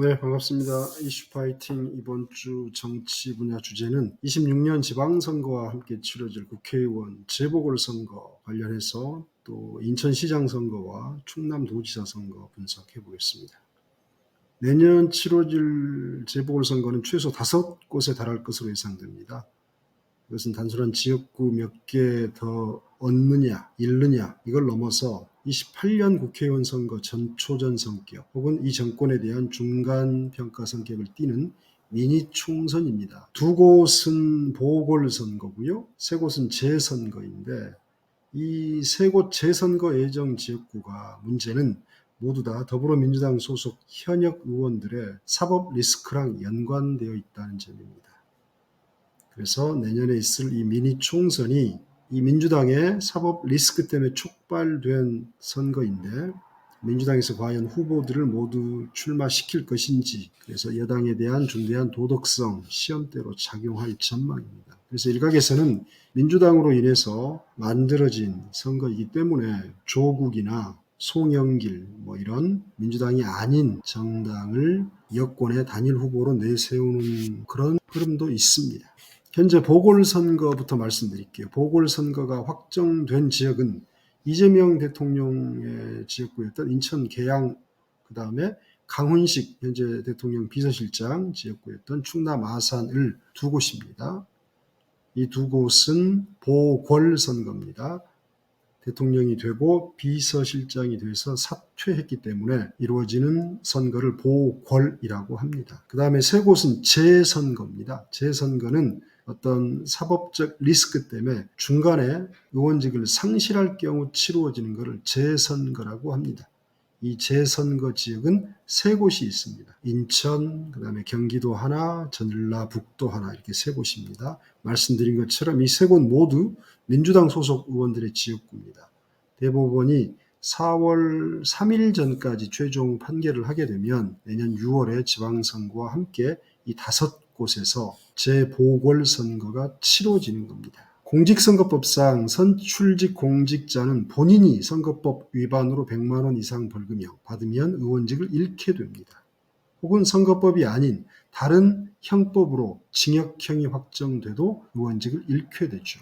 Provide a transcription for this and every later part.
네, 반갑습니다. 이슈 파이팅 이번 주 정치 분야 주제는 26년 지방선거와 함께 치러질 국회의원 재보궐선거 관련해서 또 인천시장 선거와 충남도지사 선거 분석해 보겠습니다. 내년 치러질 재보궐선거는 최소 다섯 곳에 달할 것으로 예상됩니다. 이것은 단순한 지역구 몇 개 더 얻느냐, 잃느냐 이걸 넘어서 28년 국회의원 선거 전초전 성격 혹은 이 정권에 대한 중간 평가 성격을 띠는 미니 총선입니다. 두 곳은 보궐선거고요. 세 곳은 재선거인데 이 세 곳 재선거 예정 지역구가 문제는 모두 다 더불어민주당 소속 현역 의원들의 사법 리스크랑 연관되어 있다는 점입니다. 그래서 내년에 있을 이 미니 총선이 이 민주당의 사법 리스크 때문에 촉발된 선거인데 민주당에서 과연 후보들을 모두 출마시킬 것인지 그래서 여당에 대한 중대한 도덕성 시험대로 작용할 전망입니다. 그래서 일각에서는 민주당으로 인해서 만들어진 선거이기 때문에 조국이나 송영길 뭐 이런 민주당이 아닌 정당을 여권의 단일 후보로 내세우는 그런 흐름도 있습니다. 현재 보궐선거부터 말씀드릴게요. 보궐선거가 확정된 지역은 이재명 대통령의 지역구였던 인천 계양, 그 다음에 강훈식 현재 대통령 비서실장 지역구였던 충남 아산을 두 곳입니다. 이 두 곳은 보궐선거입니다. 대통령이 되고 비서실장이 돼서 사퇴했기 때문에 이루어지는 선거를 보궐이라고 합니다. 그 다음에 세 곳은 재선거입니다. 재선거는 어떤 사법적 리스크 때문에 중간에 의원직을 상실할 경우 치루어지는 것을 재선거라고 합니다. 이 재선거 지역은 세 곳이 있습니다. 인천, 그 다음에 경기도 하나, 전라북도 하나 이렇게 세 곳입니다. 말씀드린 것처럼 이 세 곳 모두 민주당 소속 의원들의 지역구입니다. 대법원이 4월 3일 전까지 최종 판결을 하게 되면 내년 6월에 지방선거와 함께 이 다섯 곳에서 재보궐선거가 치러지는 겁니다. 공직선거법상 선출직 공직자는 본인이 선거법 위반으로 100만 원 이상 벌금형 받으면 의원직을 잃게 됩니다. 혹은 선거법이 아닌 다른 형법으로 징역형이 확정돼도 의원직을 잃게 되죠.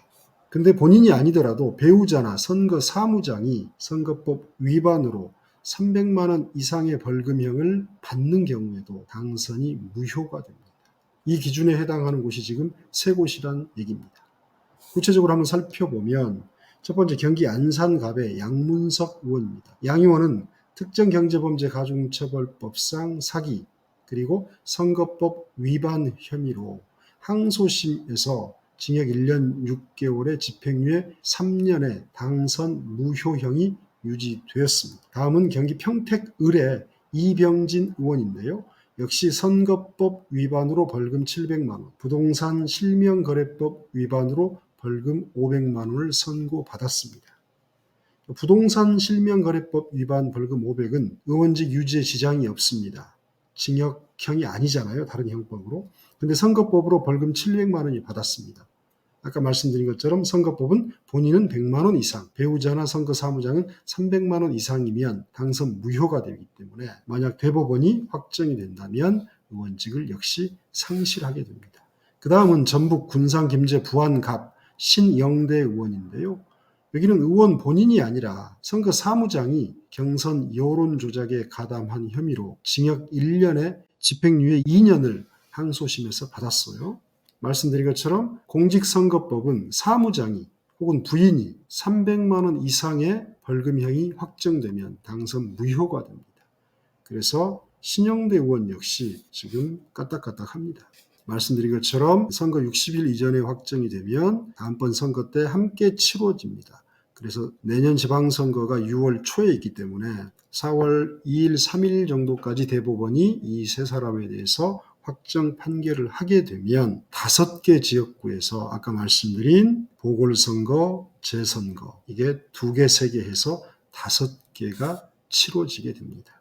근데 본인이 아니더라도 배우자나 선거 사무장이 선거법 위반으로 300만 원 이상의 벌금형을 받는 경우에도 당선이 무효가 됩니다. 이 기준에 해당하는 곳이 지금 세 곳이란 얘기입니다. 구체적으로 한번 살펴보면 첫 번째 경기 안산갑의 양문석 의원입니다. 양 의원은 특정 경제범죄 가중처벌법상 사기 그리고 선거법 위반 혐의로 항소심에서 징역 1년 6개월에 집행유예 3년의 당선 무효형이 유지되었습니다. 다음은 경기 평택을의 이병진 의원인데요. 역시 선거법 위반으로 벌금 700만 원, 부동산 실명거래법 위반으로 벌금 500만 원을 선고받았습니다. 부동산 실명거래법 위반 벌금 500은 의원직 유지에 지장이 없습니다. 징역형이 아니잖아요. 다른 형법으로. 근데 선거법으로 벌금 700만 원이 받았습니다. 아까 말씀드린 것처럼 선거법은 본인은 100만 원 이상, 배우자나 선거 사무장은 300만 원 이상이면 당선 무효가 되기 때문에 만약 대법원이 확정이 된다면 의원직을 역시 상실하게 됩니다. 그 다음은 전북 군산 김제 부안갑 신영대 의원인데요. 여기는 의원 본인이 아니라 선거 사무장이 경선 여론 조작에 가담한 혐의로 징역 1년에 집행유예 2년을 항소심에서 받았어요. 말씀드린 것처럼 공직선거법은 사무장이 혹은 부인이 300만 원 이상의 벌금형이 확정되면 당선 무효가 됩니다. 그래서 신영대 의원 역시 지금 까딱까딱합니다. 말씀드린 것처럼 선거 60일 이전에 확정이 되면 다음번 선거 때 함께 치러집니다. 그래서 내년 지방선거가 6월 초에 있기 때문에 4월 2일, 3일 정도까지 대법원이 이 세 사람에 대해서 확정 판결을 하게 되면 다섯 개 지역구에서 아까 말씀드린 보궐선거, 재선거 이게 두 개, 세 개 해서 다섯 개가 치러지게 됩니다.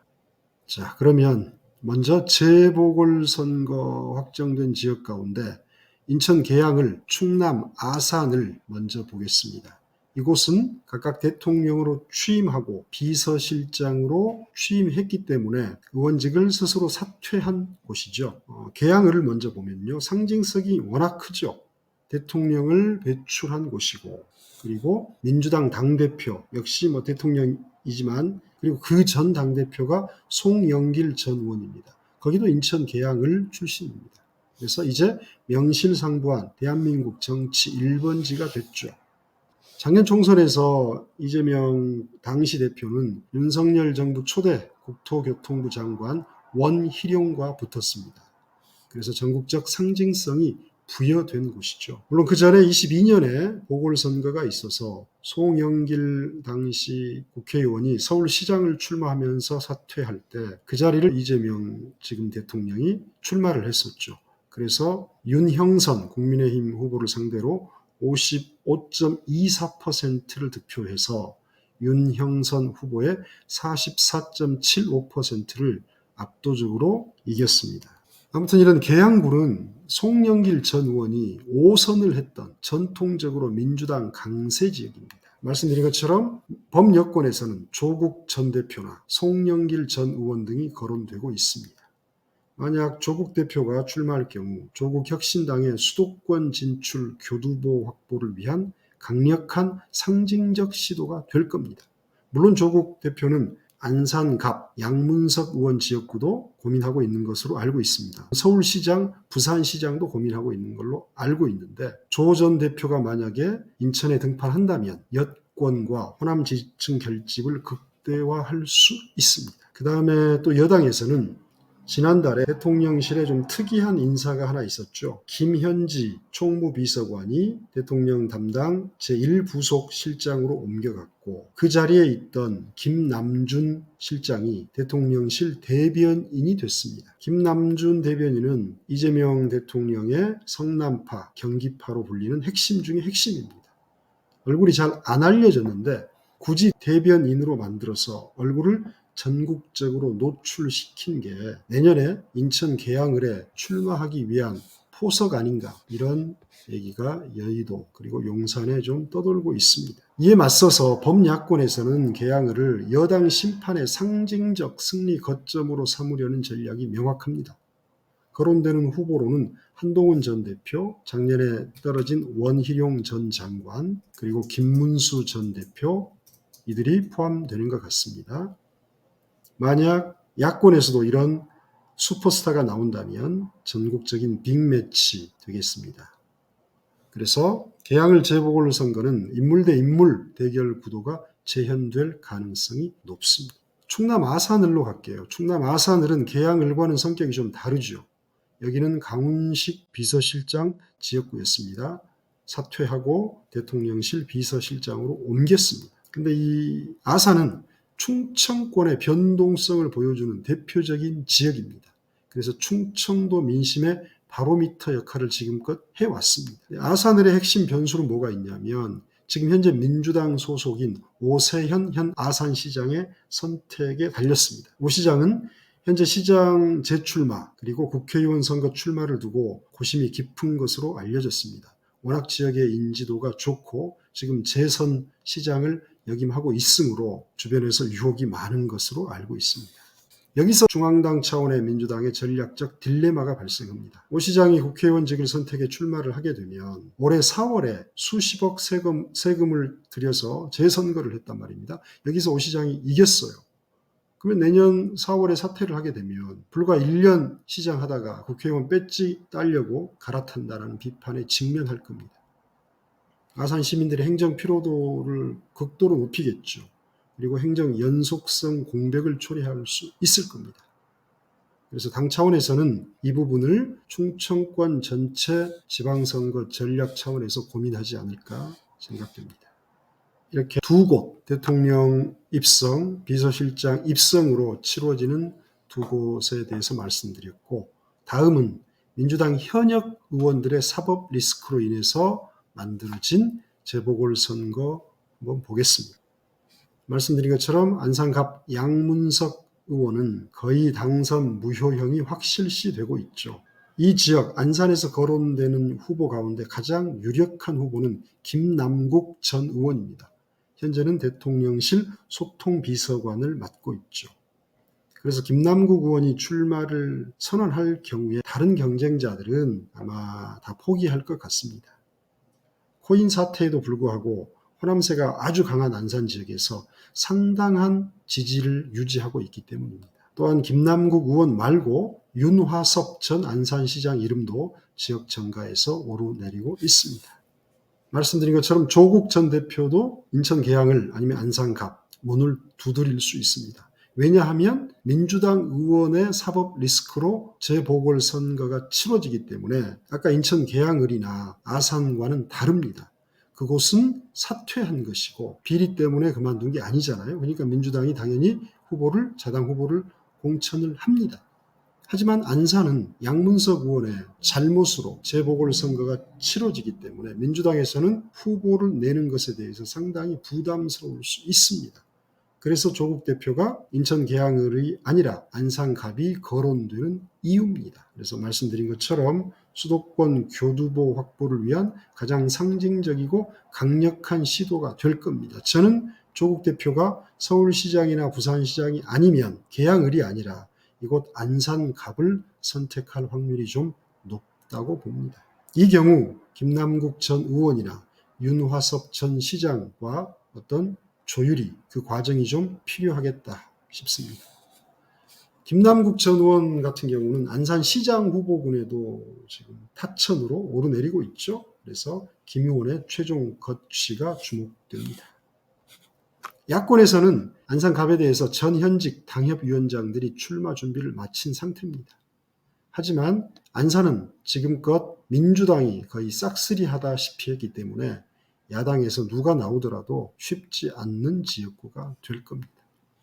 자, 그러면 먼저 재보궐선거 확정된 지역 가운데 인천 계양을 충남 아산을 먼저 보겠습니다. 이곳은 각각 대통령으로 취임하고 비서실장으로 취임했기 때문에 의원직을 스스로 사퇴한 곳이죠. 어, 개항을 먼저 보면요. 상징성이 워낙 크죠. 대통령을 배출한 곳이고 그리고 민주당 당대표 역시 뭐 대통령이지만 그리고 그 전 당대표가 송영길 전 의원입니다. 거기도 인천 계양을 출신입니다. 그래서 이제 명실상부한 대한민국 정치 1번지가 됐죠. 작년 총선에서 이재명 당시 대표는 윤석열 정부 초대 국토교통부 장관 원희룡과 붙었습니다. 그래서 전국적 상징성이 부여된 곳이죠. 물론 그 전에 22년에 보궐선거가 있어서 송영길 당시 국회의원이 서울시장을 출마하면서 사퇴할 때 그 자리를 이재명 지금 대통령이 출마를 했었죠. 그래서 윤형선 국민의힘 후보를 상대로 55.24%를 득표해서 윤형선 후보의 44.75%를 압도적으로 이겼습니다. 아무튼 이런 계양군은 송영길 전 의원이 5선을 했던 전통적으로 민주당 강세 지역입니다. 말씀드린 것처럼 범여권에서는 조국 전 대표나 송영길 전 의원 등이 거론되고 있습니다. 만약 조국 대표가 출마할 경우 조국 혁신당의 수도권 진출 교두보 확보를 위한 강력한 상징적 시도가 될 겁니다. 물론 조국 대표는 안산갑, 양문석 의원 지역구도 고민하고 있는 것으로 알고 있습니다. 서울시장, 부산시장도 고민하고 있는 걸로 알고 있는데 조 전 대표가 만약에 인천에 등판한다면 여권과 호남 지지층 결집을 극대화할 수 있습니다. 그 다음에 또 여당에서는 지난달에 대통령실에 좀 특이한 인사가 하나 있었죠. 김현지 총무비서관이 대통령 담당 제1부속 실장으로 옮겨갔고 그 자리에 있던 김남준 실장이 대통령실 대변인이 됐습니다. 김남준 대변인은 이재명 대통령의 성남파, 경기파로 불리는 핵심 중의 핵심입니다. 얼굴이 잘 안 알려졌는데 굳이 대변인으로 만들어서 얼굴을 전국적으로 노출시킨 게 내년에 인천 계양을에 출마하기 위한 포석 아닌가 이런 얘기가 여의도 그리고 용산에 좀 떠돌고 있습니다. 이에 맞서서 범야권에서는 계양을을 여당 심판의 상징적 승리 거점으로 삼으려는 전략이 명확합니다. 거론되는 후보로는 한동훈 전 대표, 작년에 떨어진 원희룡 전 장관, 그리고 김문수 전 대표 이들이 포함되는 것 같습니다. 만약 야권에서도 이런 슈퍼스타가 나온다면 전국적인 빅매치 되겠습니다. 그래서 개항을 재보궐 선거는 인물 대 인물 대결 구도가 재현될 가능성이 높습니다. 충남 아산을로 갈게요. 충남 아산을은 개항을과는 성격이 좀 다르죠. 여기는 강훈식 비서실장 지역구였습니다. 사퇴하고 대통령실 비서실장으로 옮겼습니다. 근데 이 아산은 충청권의 변동성을 보여주는 대표적인 지역입니다. 그래서 충청도 민심의 바로미터 역할을 지금껏 해왔습니다. 아산을의 핵심 변수는 뭐가 있냐면 지금 현재 민주당 소속인 오세현 현 아산시장의 선택에 달렸습니다. 오 시장은 현재 시장 재출마 그리고 국회의원 선거 출마를 두고 고심이 깊은 것으로 알려졌습니다. 워낙 지역의 인지도가 좋고 지금 재선 시장을 역임하고 있으므로 주변에서 유혹이 많은 것으로 알고 있습니다. 여기서 중앙당 차원의 민주당의 전략적 딜레마가 발생합니다. 오 시장이 국회의원직을 선택해 출마를 하게 되면 올해 4월에 수십억 세금, 세금을 들여서 재선거를 했단 말입니다. 여기서 오 시장이 이겼어요. 그러면 내년 4월에 사퇴를 하게 되면 불과 1년 시장 하다가 국회의원 배지 따려고 갈아탄다라는 비판에 직면할 겁니다. 아산 시민들의 행정 피로도를 극도로 높이겠죠. 그리고 행정 연속성 공백을 초래할 수 있을 겁니다. 그래서 당 차원에서는 이 부분을 충청권 전체 지방선거 전략 차원에서 고민하지 않을까 생각됩니다. 이렇게 두 곳 대통령 입성, 비서실장 입성으로 치러지는 두 곳에 대해서 말씀드렸고 다음은 민주당 현역 의원들의 사법 리스크로 인해서 만들어진 재보궐선거 한번 보겠습니다. 말씀드린 것처럼 안산갑 양문석 의원은 거의 당선 무효형이 확실시 되고 있죠. 이 지역 안산에서 거론되는 후보 가운데 가장 유력한 후보는 김남국 전 의원입니다. 현재는 대통령실 소통 비서관을 맡고 있죠. 그래서 김남국 의원이 출마를 선언할 경우에 다른 경쟁자들은 아마 다 포기할 것 같습니다. 코인 사태에도 불구하고 호남세가 아주 강한 안산 지역에서 상당한 지지를 유지하고 있기 때문입니다. 또한 김남국 의원 말고 윤화섭 전 안산시장 이름도 지역 정가에서 오르내리고 있습니다. 말씀드린 것처럼 조국 전 대표도 인천 계양을 아니면 안산갑 문을 두드릴 수 있습니다. 왜냐하면 민주당 의원의 사법 리스크로 재보궐선거가 치러지기 때문에 아까 인천 계양을이나 아산과는 다릅니다. 그곳은 사퇴한 것이고 비리 때문에 그만둔 게 아니잖아요. 그러니까 민주당이 당연히 후보를 자당 후보를 공천을 합니다. 하지만 안산은 양문석 의원의 잘못으로 재보궐선거가 치러지기 때문에 민주당에서는 후보를 내는 것에 대해서 상당히 부담스러울 수 있습니다. 그래서 조국 대표가 인천 계양을이 아니라 안산갑이 거론되는 이유입니다. 그래서 말씀드린 것처럼 수도권 교두보 확보를 위한 가장 상징적이고 강력한 시도가 될 겁니다. 저는 조국 대표가 서울시장이나 부산시장이 아니면 계양을이 아니라 이곳 안산갑을 선택할 확률이 좀 높다고 봅니다. 이 경우 김남국 전 의원이나 윤화섭 전 시장과 어떤 조율이 그 과정이 좀 필요하겠다 싶습니다. 김남국 전 의원 같은 경우는 안산시장 후보군에도 지금 타천으로 오르내리고 있죠. 그래서 김 의원의 최종 거취가 주목됩니다. 야권에서는 안산갑에 대해서 전 현직 당협위원장들이 출마 준비를 마친 상태입니다. 하지만 안산은 지금껏 민주당이 거의 싹쓸이하다시피 했기 때문에 야당에서 누가 나오더라도 쉽지 않는 지역구가 될 겁니다.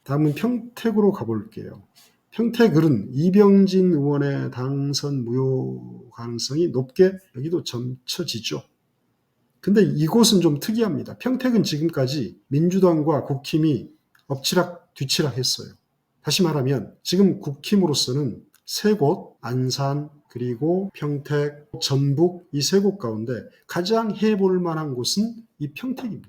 다음은 평택으로 가볼게요. 평택을은 이병진 의원의 당선 무효 가능성이 높게 여기도 점쳐지죠. 근데 이곳은 좀 특이합니다. 평택은 지금까지 민주당과 국힘이 엎치락 뒤치락 했어요. 다시 말하면 지금 국힘으로서는 세 곳, 안산, 그리고 평택, 전북 이 세 곳 가운데 가장 해볼 만한 곳은 이 평택입니다.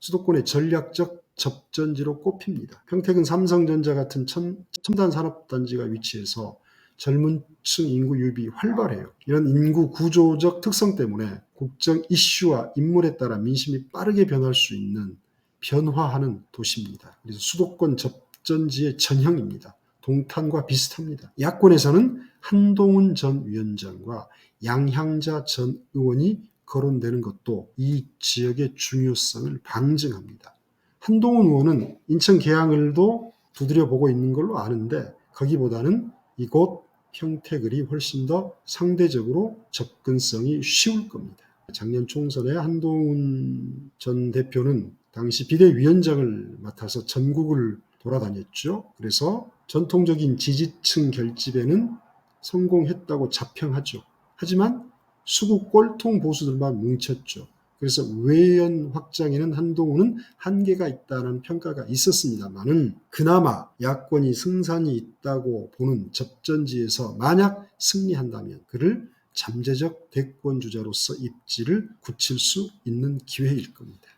수도권의 전략적 접전지로 꼽힙니다. 평택은 삼성전자 같은 첨, 첨단 산업단지가 위치해서 젊은 층 인구 유입이 활발해요. 이런 인구 구조적 특성 때문에 국정 이슈와 인물에 따라 민심이 빠르게 변할 수 있는 변화하는 도시입니다. 그래서 수도권 접전지의 전형입니다. 동탄과 비슷합니다. 야권에서는 한동훈 전 위원장과 양향자 전 의원이 거론되는 것도 이 지역의 중요성을 방증합니다. 한동훈 의원은 인천 계양을도 두드려 보고 있는 걸로 아는데 거기보다는 이곳 평택을이 훨씬 더 상대적으로 접근성이 쉬울 겁니다. 작년 총선에 한동훈 전 대표는 당시 비대위원장을 맡아서 전국을 돌아다녔죠. 그래서 전통적인 지지층 결집에는 성공했다고 자평하죠. 하지만 수구 꼴통 보수들만 뭉쳤죠. 그래서 외연 확장에는 한동훈은 한계가 있다는 평가가 있었습니다만은 그나마 야권이 승산이 있다고 보는 접전지에서 만약 승리한다면 그를 잠재적 대권 주자로서 입지를 굳힐 수 있는 기회일 겁니다.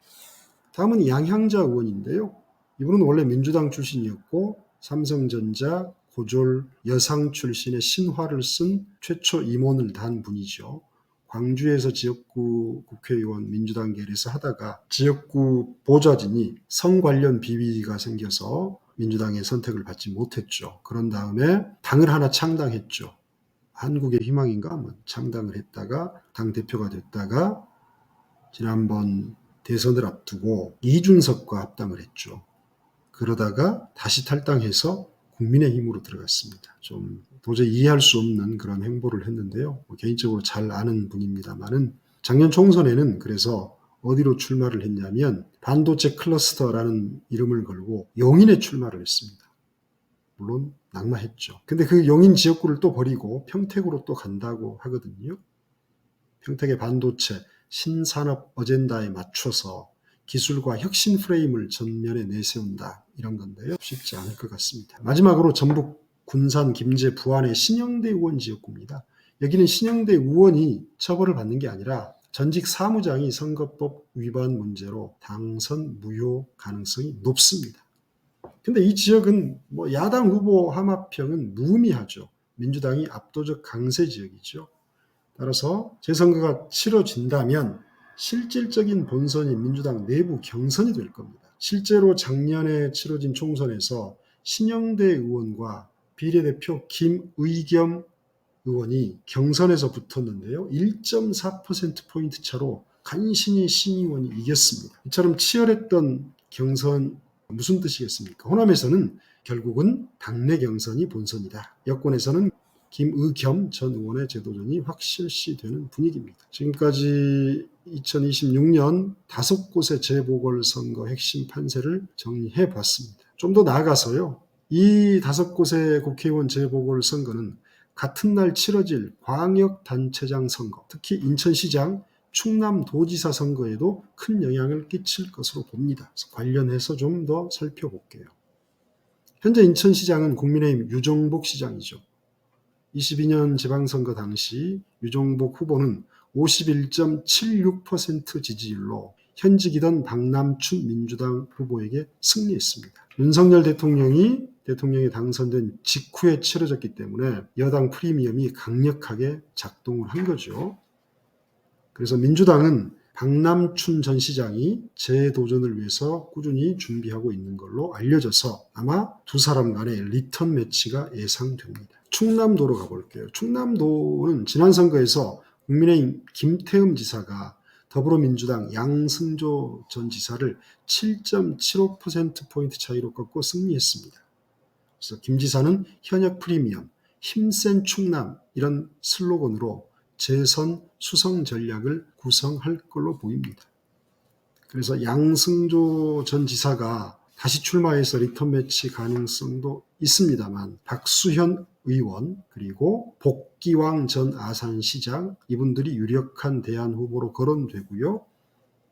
다음은 양향자 의원인데요. 이분은 원래 민주당 출신이었고 삼성전자 고졸 여상 출신의 신화를 쓴 최초 임원을 단 분이죠. 광주에서 지역구 국회의원 민주당 계열에서 하다가 지역구 보좌진이 성 관련 비위가 생겨서 민주당의 선택을 받지 못했죠. 그런 다음에 당을 하나 창당했죠. 한국의 희망인가 한번 창당을 했다가 당 대표가 됐다가 지난번 대선을 앞두고 이준석과 합당을 했죠. 그러다가 다시 탈당해서 국민의힘으로 들어갔습니다. 좀 도저히 이해할 수 없는 그런 행보를 했는데요. 뭐 개인적으로 잘 아는 분입니다만은 작년 총선에는 그래서 어디로 출마를 했냐면 반도체 클러스터라는 이름을 걸고 용인에 출마를 했습니다. 물론 낙마했죠. 근데 그 용인 지역구를 또 버리고 평택으로 또 간다고 하거든요. 평택의 반도체 신산업 어젠다에 맞춰서 기술과 혁신 프레임을 전면에 내세운다. 이런 건데요. 쉽지 않을 것 같습니다. 마지막으로 전북 군산 김제 부안의 신영대 의원 지역구입니다. 여기는 신영대 의원이 처벌을 받는 게 아니라 전직 사무장이 선거법 위반 문제로 당선 무효 가능성이 높습니다. 근데 이 지역은 뭐 야당 후보 하마평은 무의미하죠. 민주당이 압도적 강세 지역이죠. 따라서 재선거가 치러진다면 실질적인 본선이 민주당 내부 경선이 될 겁니다. 실제로 작년에 치러진 총선에서 신영대 의원과 비례대표 김의겸 의원이 경선에서 붙었는데요. 1.4%포인트 차로 간신히 신 의원이 이겼습니다. 이처럼 치열했던 경선 무슨 뜻이겠습니까? 호남에서는 결국은 당내 경선이 본선이다. 여권에서는 김의겸 전 의원의 재도전이 확실시 되는 분위기입니다. 지금까지 2026년 다섯 곳의 재보궐선거 핵심 판세를 정리해 봤습니다. 좀 더 나아가서요. 이 다섯 곳의 국회의원 재보궐선거는 같은 날 치러질 광역단체장 선거, 특히 인천시장, 충남도지사 선거에도 큰 영향을 끼칠 것으로 봅니다. 관련해서 좀 더 살펴볼게요. 현재 인천시장은 국민의힘 유정복 시장이죠. 22년 지방선거 당시 유정복 후보는 51.76% 지지율로 현직이던 박남춘 민주당 후보에게 승리했습니다. 윤석열 대통령이 대통령이 당선된 직후에 치러졌기 때문에 여당 프리미엄이 강력하게 작동을 한 거죠. 그래서 민주당은 박남춘 전 시장이 재도전을 위해서 꾸준히 준비하고 있는 걸로 알려져서 아마 두 사람 간의 리턴 매치가 예상됩니다. 충남도로 가볼게요. 충남도는 지난 선거에서 국민의힘 김태흠 지사가 더불어민주당 양승조 전 지사를 7.75%포인트 차이로 꺾고 승리했습니다. 그래서 김 지사는 현역 프리미엄, 힘센 충남 이런 슬로건으로 재선 수성 전략을 구성할 걸로 보입니다. 그래서 양승조 전 지사가 다시 출마해서 리턴 매치 가능성도 있습니다만 박수현 의원 그리고 복기왕 전 아산시장 이분들이 유력한 대안 후보로 거론되고요.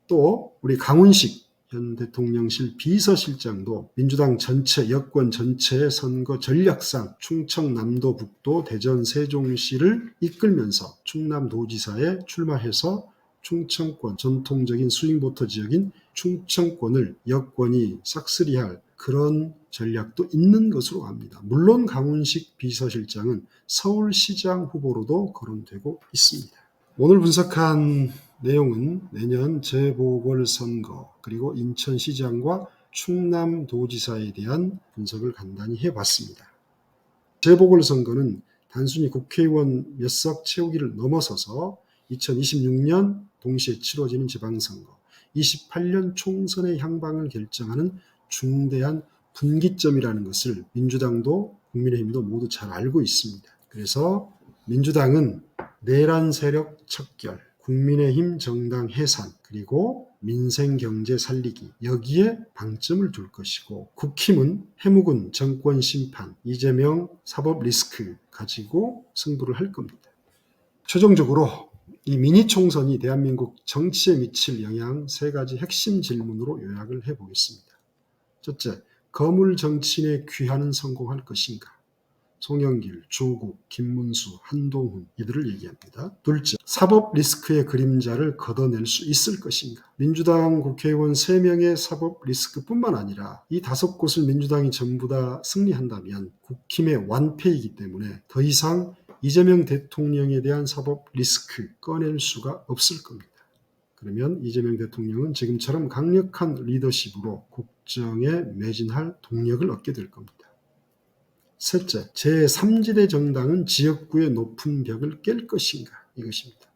또 우리 강훈식 현 대통령실 비서실장도 민주당 전체 여권 전체의 선거 전략상 충청 남도 북도 대전 세종시를 이끌면서 충남도지사에 출마해서 충청권 전통적인 스윙보터 지역인 충청권을 여권이 싹쓸이할 그런 전략도 있는 것으로 압니다. 물론 강훈식 비서실장은 서울시장 후보로도 거론되고 있습니다. 오늘 분석한 내용은 내년 재보궐선거 그리고 인천시장과 충남도지사에 대한 분석을 간단히 해봤습니다. 재보궐선거는 단순히 국회의원 몇 석 채우기를 넘어서서 2026년 동시에 치러지는 지방선거, 28년 총선의 향방을 결정하는 중대한 분기점이라는 것을 민주당도 국민의힘도 모두 잘 알고 있습니다. 그래서 민주당은 내란 세력 척결, 국민의힘 정당 해산, 그리고 민생 경제 살리기 여기에 방점을 둘 것이고 국힘은 해묵은 정권 심판, 이재명 사법 리스크 가지고 승부를 할 겁니다. 최종적으로 이 미니 총선이 대한민국 정치에 미칠 영향 세 가지 핵심 질문으로 요약을 해 보겠습니다. 첫째, 거물 정치인의 귀환은 성공할 것인가? 송영길, 조국, 김문수, 한동훈 이들을 얘기합니다. 둘째, 사법 리스크의 그림자를 걷어낼 수 있을 것인가? 민주당 국회의원 3명의 사법 리스크뿐만 아니라 이 다섯 곳을 민주당이 전부 다 승리한다면 국힘의 완패이기 때문에 더 이상 이재명 대통령에 대한 사법 리스크 꺼낼 수가 없을 겁니다. 그러면 이재명 대통령은 지금처럼 강력한 리더십으로 국정에 매진할 동력을 얻게 될 겁니다. 셋째, 제3지대 정당은 지역구의 높은 벽을 깰 것인가 이것입니다.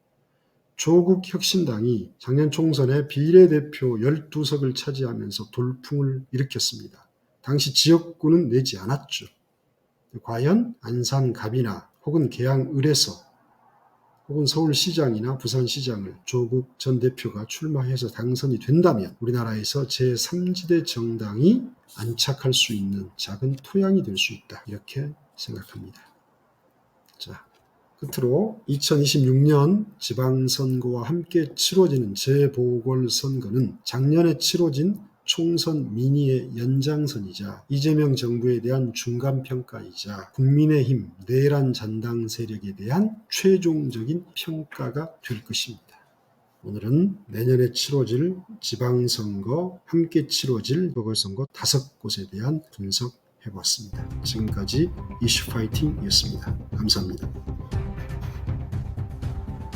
조국 혁신당이 작년 총선에 비례대표 12석을 차지하면서 돌풍을 일으켰습니다. 당시 지역구는 내지 않았죠. 과연 안산갑이나 혹은 계양을에서 혹은 서울시장이나 부산시장을 조국 전 대표가 출마해서 당선이 된다면 우리나라에서 제3지대 정당이 안착할 수 있는 작은 토양이 될 수 있다. 이렇게 생각합니다. 자, 끝으로 2026년 지방선거와 함께 치러지는 재보궐선거는 작년에 치러진 총선 민의의 연장선이자 이재명 정부에 대한 중간평가이자 국민의힘 내란 잔당 세력에 대한 최종적인 평가가 될 것입니다. 오늘은 내년에 치러질 지방선거, 함께 치러질 보궐선거 다섯 곳에 대한 분석해봤습니다. 지금까지 이슈파이팅이었습니다. 감사합니다.